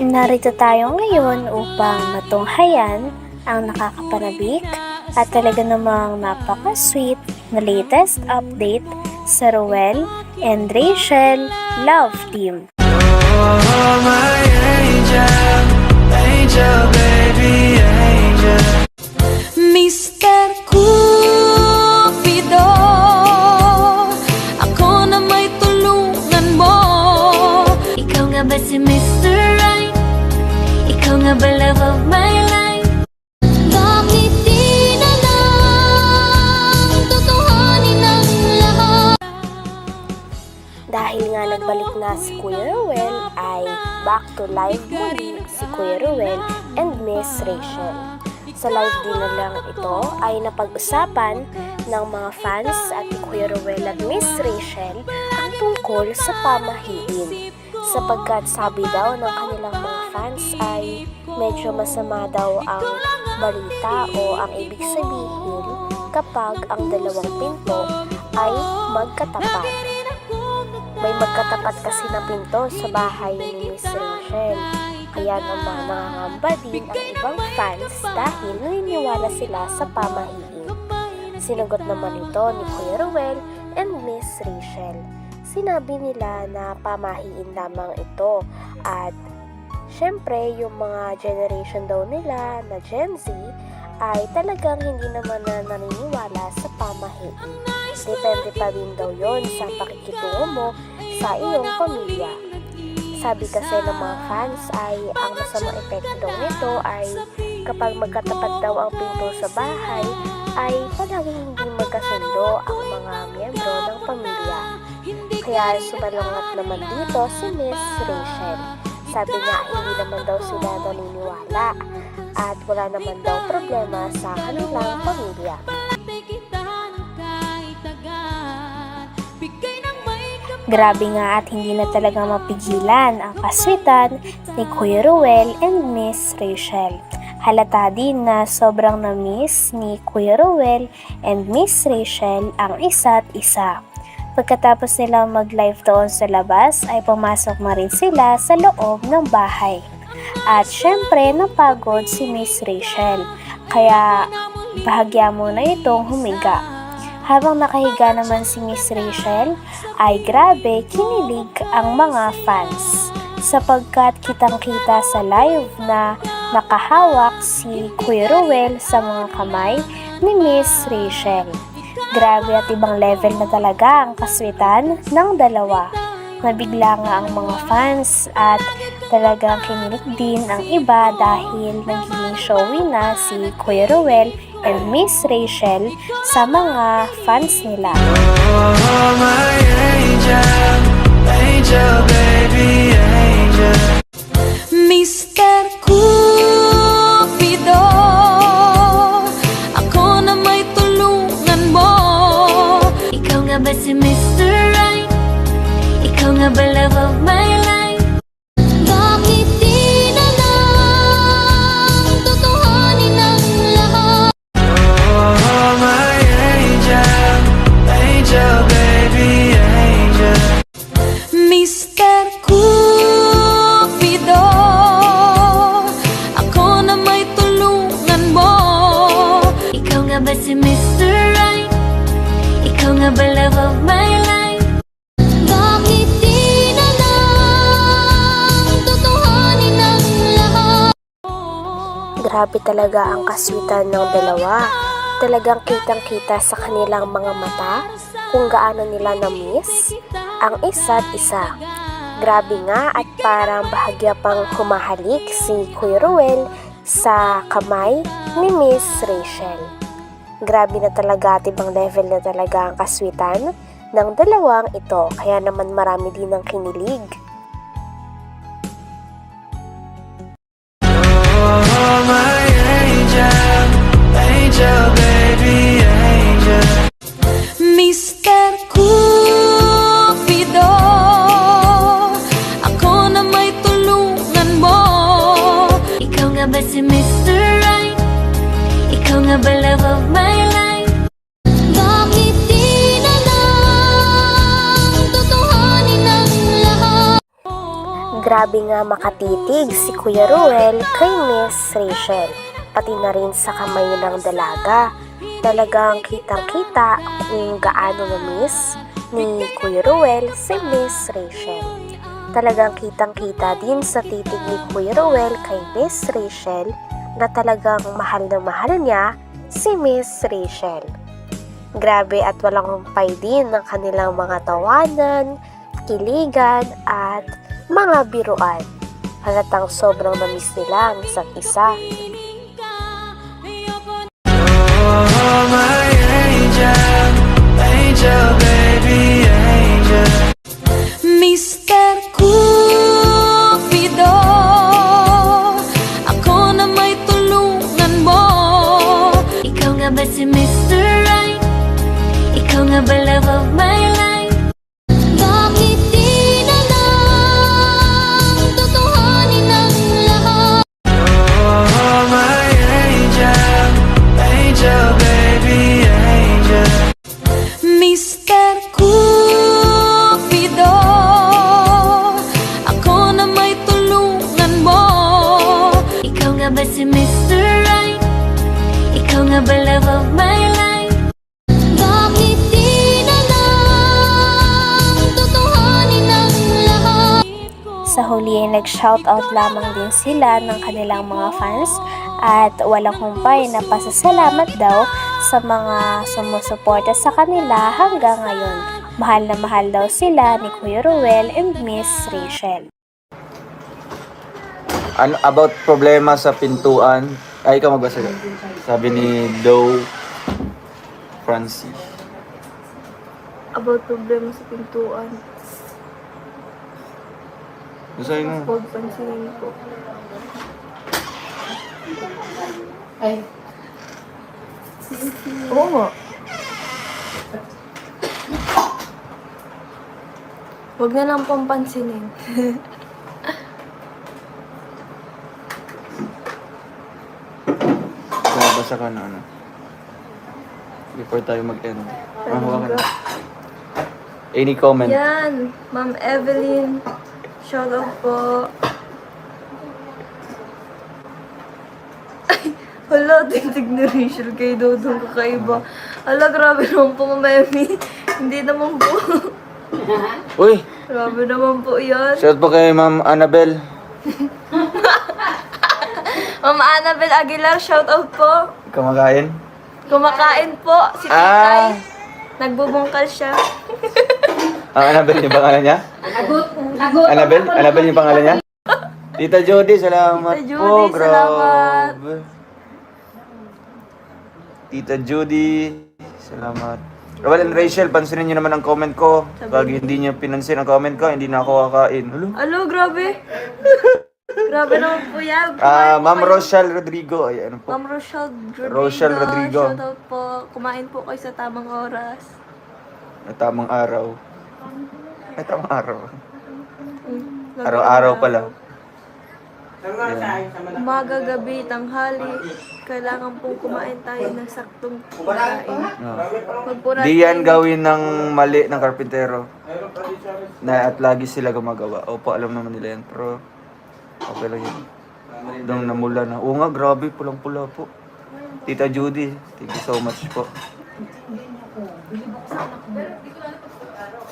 Narito tayo ngayon upang matunghayan ang nakakapanabik at talaga namang napaka-sweet na latest update sa Ruel and Rachel Love Team. Oh, my Nga nagbalik na si Kuya Ruel ay back to live muli si Kuya Ruel and Miss Rachel. Sa live din na lang ito ay napag-usapan ng mga fans at Kuya Ruel at Miss Rachel ang tungkol sa pamahiin. Sapagkat sabi daw ng kanilang mga fans ay medyo masama daw ang balita o ang ibig sabihin kapag ang dalawang pinto ay magkatapat. May magkatapat kasi na pinto sa bahay ni Miss Rachel. Kaya naman nangangamba din ang ibang fans dahil naniniwala sila sa pamahiin. Sinagot naman ito ni Kuya Ruel and Miss Rachel. Sinabi nila na pamahiin lamang ito at syempre yung mga generation daw nila na Gen Z ay talagang hindi naman na naniniwala sa pamahiin. Depende pa din daw yon sa pakikitungo mo sa iyong pamilya. Sabi kasi ng mga fans ay ang masamang epekto nito ay kapag magkatapat daw ang pinto sa bahay ay palaging hindi magkasundo ang mga miyembro ng pamilya. Kaya sumalungat naman dito si Miss Rachel. Sabi niya hindi naman daw sila naniniwala at wala naman daw problema sa kanilang pamilya. Grabe nga at hindi na talaga mapigilan ang kaswitan ni Kuya Ruel and Miss Rachel. Halata din na sobrang na-miss ni Kuya Ruel and Miss Rachel ang isa't isa. Pagkatapos nila mag-live doon sa labas ay pumasok na rin sila sa loob ng bahay. At syempre napagod si Miss Rachel kaya bahagya muna itong humiga. Habang nakahiga naman si Miss Rachel, ay grabe kinilig ang mga fans. Sapagkat kitang-kita sa live na nakahawak si Kuya Ruel sa mga kamay ni Miss Rachel. Grabe at ibang level na talaga ang kaswitan ng dalawa. Nabigla nga ang mga fans at talagang kinilig din ang iba dahil nagiging showy na si Kuya Ruel and Miss Rachel sa mga fans nila. Oh, my angel, angel, baby, angel. Grabe talaga ang kaswitan ng dalawa. Talagang kitang-kita sa kanilang mga mata kung gaano nila na-miss ang isa't isa. Grabe nga at parang bahagya pang humahalik si Kuya Ruel sa kamay ni Miss Rachel. Grabe na talaga at ibang level na talaga ang kaswitan ng dalawang ito kaya naman marami din ang kinilig. Oh, my Grabe nga makatitig si Kuya Ruel kay Miss Rachel, pati na rin sa kamay ng dalaga. Talagang kitang-kita kung gaano na-miss ni Kuya Ruel si Miss Rachel. Talagang kitang-kita din sa titig ni Kuya Ruel kay Miss Rachel na talagang mahal na mahal niya si Miss Rachel. Grabe at walang humpay din ng kanilang mga tawanan, kiligan at mga biruan. Halatang sobrang namiss nila ang isa't isa. Oh, my angel, angel, baby, angel. Mr. Cupido Ako na may tulungan mo Ikaw nga ba si Mr. Right? Ikaw nga ba love of my life? Nag-shoutout lamang din sila ng kanilang mga fans at walang humpay na pasasalamat daw sa mga sumusuporta sa kanila hanggang ngayon. Mahal na mahal daw sila ni Kuya Ruel and Miss Rachel. Ano about problema sa pintuan? Ay, ikaw magbasa. Sabi ni Doe Francis. about problema sa pintuan. Basahin mo. Huwag pansinin po. Ay. Oo nga. Huwag na lang pong pansinin. Kaya basa ka na ano. Before tayo mag-end. Ah, hawakan mo. Any comment? Yan, Ma'am Evelyn. Shout out po. Ay, hala, tingtig ni Rachel kay Dodong kakaiba. Hala, grabe naman po, Emmy. Hindi naman po. Uy! grabe naman po yan. Shout po kay Ma'am Annabel. Ma'am Annabel Aguilar, shout out po. Kumakain? Kumakain po si Ah! Titay. Nagbubungkal siya. Ang Annabel yung pangalan niya? Annabel? Annabel yung pangalan niya? Tita Jody, salamat Tita po. Judy, salamat. Tita Judy, salamat. Well, and Rachel, pansinin niyo naman ang comment ko. Pag hindi niyo pinansin ang comment ko, hindi na ako kakain. Hello? Alo, grabe. grabe naman po yan. Ah, Kumain po Ma'am kayo. Rochelle Rodrigo. Ay, ano po? Ma'am Rochelle Rodrigo. Rochelle Rodrigo. Shout out po. Kumain po kayo sa tamang oras. Ay, tamang araw. Ay, tamang araw. Araw-araw pala. Umaga, gabi, tanghali. Kailangan pong kumain tayo ng saktong pagkain. No. Huwag po natin... Di yan gawin ng mali ng karpintero. Na at lagi sila gumagawa. Opo, alam naman nila yan. Pero, okay lang yun. Doon namula na. Oo nga, grabe, pulang-pula po. Tita Judy, thank you so much po.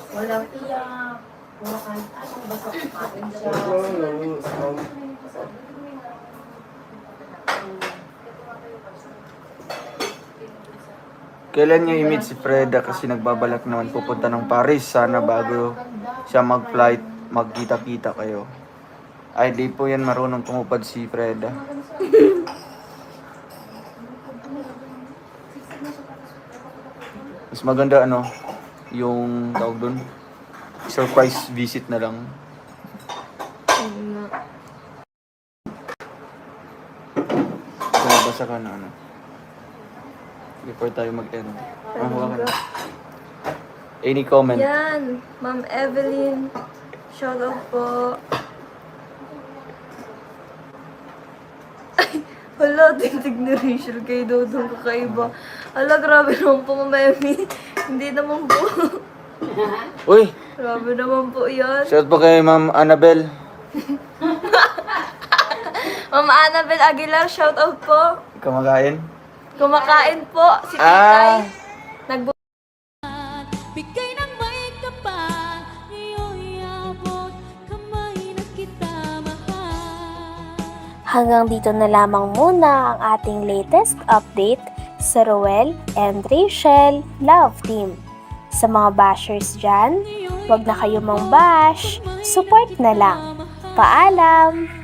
Kailan niyo i-meet si Freda kasi nagbabalak naman pupunta ng Paris sana bago siya mag-flight, magkita-kita kayo. Ay, di po yan marunong tumupad si Freda. Mas maganda ano, yung tawag doon, surprise visit na lang. Kaya basa ka na ano. Before tayo mag-end. Ah, mo. Any comment? Yan, Ma'am Evelyn. Shout out po. Ay, hala, tingtig ni Rachel kay Dodong kakaiba. Hala, grabe naman po, Ma'am Emmy. Hindi naman po. Uy! grabe naman po yan. Shout po kay Ma'am Annabel. Mama Annabel Aguilar, shout out po. Kumakain? Kumakain po si Ah. Titay. Nagbu- Bigay ng may kapal Iyo'y abot Kamay na kita mahal Hanggang dito na lamang muna ang ating latest update sa Roel and Rachel Love Team. Sa mga bashers dyan, wag na kayo mang bash, support na lang. Paalam!